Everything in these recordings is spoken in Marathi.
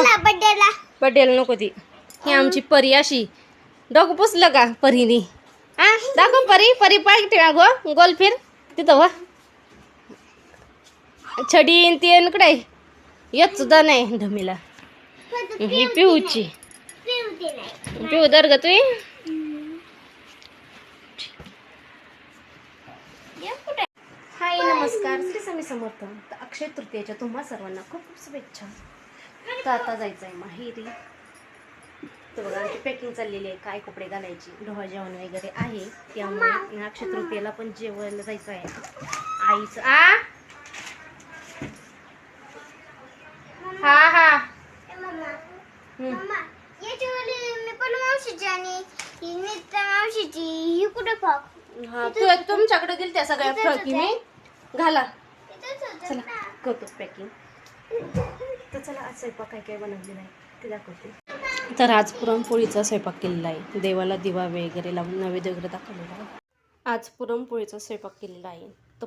बड्डेला बड्डेला. नको ती. ही आमची परी अशी. डोकं पुसलं का परीनी? हा दाखव परी परी पाय ठेवा गो गोल फिर. तिथं वा छडी न ती आणि कडे येत सुद्धा नाही ढमीला. ही पिऊची. पिऊ दर ग तुम्ही हाय नमस्कार. श्री स्वामी समर्थ. अक्षय तृतीयेच्या तुम्हा सर्वांना खूप खूप शुभेच्छा. तर आता जायचं आहे माहेरी. तर बघा आमची पॅकिंग चाललेली आहे. काय कपडे घालायची डोहा जेवण वगैरे आहे. त्यामुळे अक्षय तृतीयेला पण जेवायला जायचं आहे. आईचं आ? हा हा. तू तुमच्याकडे दिल त्या सगळ्या फ्रॉकी मी घाला. चला करतो पॅकिंग चला आज स्वयंपाक काय काय बनवलेला आहे ते दाखवते. तर आज पुरणपोळीचा स्वयंपाक केलेला आहे. देवाला दिवा वगैरे लावून नैवेद्य वगैरे दाखवलेला आहे. आज पुरणपोळीचा स्वयंपाक केलेला आहे. तर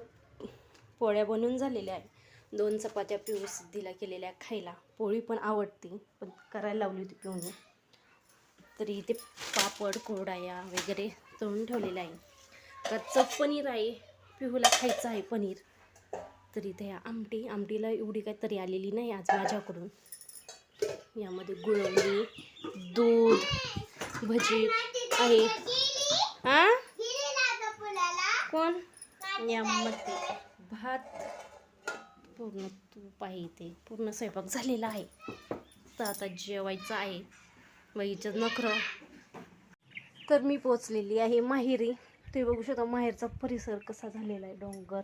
पोळ्या बनवून झालेल्या आहे दोन चपात्या पिऊ सिद्धीला केलेल्या खायला. पोळी पण आवडते पण करायला लावली होती पिऊने. तरी इथे पापड कोरडाया वगैरे तळून ठेवलेलं आहे. कच्चं पनीर आहे. पिहूला खायचं आहे पनीर. तर इथे आमटी आमटीला एवढी काही तरी आलेली नाही आज माझ्याकडून. यामध्ये गुळवणी दूध भजी आहे. हां कोण? यामध्ये भात. पूर्ण तूप आहे इथे. पूर्ण स्वयंपाक झालेला आहे. तर आता जेवायचं आहे. वहीचं नखरं. तर मी पोचलेली आहे माहेरी. ते बघू शकता माहेरचा परिसर कसा झालेला आहे. डोंगर.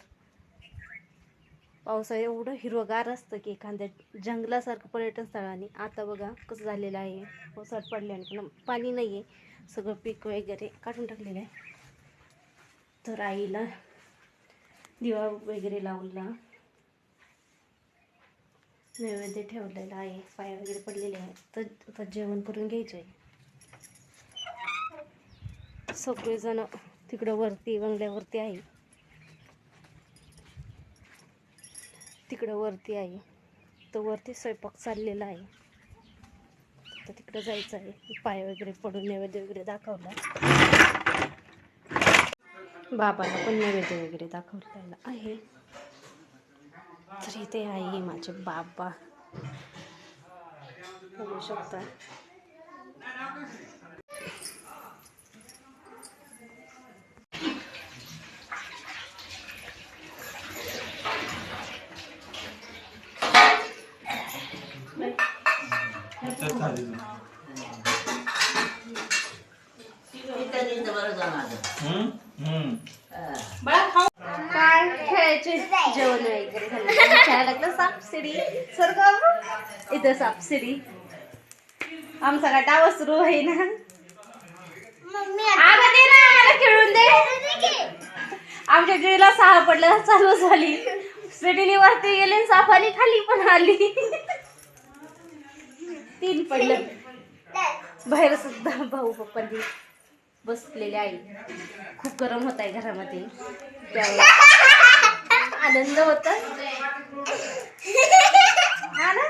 पावसाळ्यात एवढं हिरवगार असतं की एखाद्या जंगलासारखं पर्यटन स्थळाने. आता बघा कसं झालेलं आहे. पावसाळ्यात पडल्याने पण पाणी नाही आहे सगळं पीक वगैरे काढून टाकलेलं आहे. तर आईला दिवा वगैरे लावला. नैवेद्य ठेवलेला आहे. पाय वगैरे पडलेले आहे तर आता जेवण करून घ्यायचं आहे सगळेजण तिकडं वरती बंगल्यावरती आहे. तिकडं वरती आहे. तर वरती स्वयंपाक चाललेला आहे. तर तिकडं जायचं आहे. पाय वगैरे पडून नैवेद्य वगैरे दाखवला. बाबाला पण नैवेद्य वगैरे दाखवलेला आहे. तर इथे आहे माझे बाबा. बघू शकता. काय खेळायचे जेवण वगैरे झालं खेळायला लागलं सापसिडी इथं सापसिडी आमचा काय डाव सुरू आहे ना दे ना आम्हाला खेळून दे आमच्या गिळीला सहा पडल्या चालू झाली. स्वीटीने वरती गेली आणि साफानी खाली पण आली. तीन पडलं. बाहेर सुद्धा भाऊ पप्पांनी बसलेले आहे खूप गरम होत आहे घरामध्ये आनंद होता. हा ना?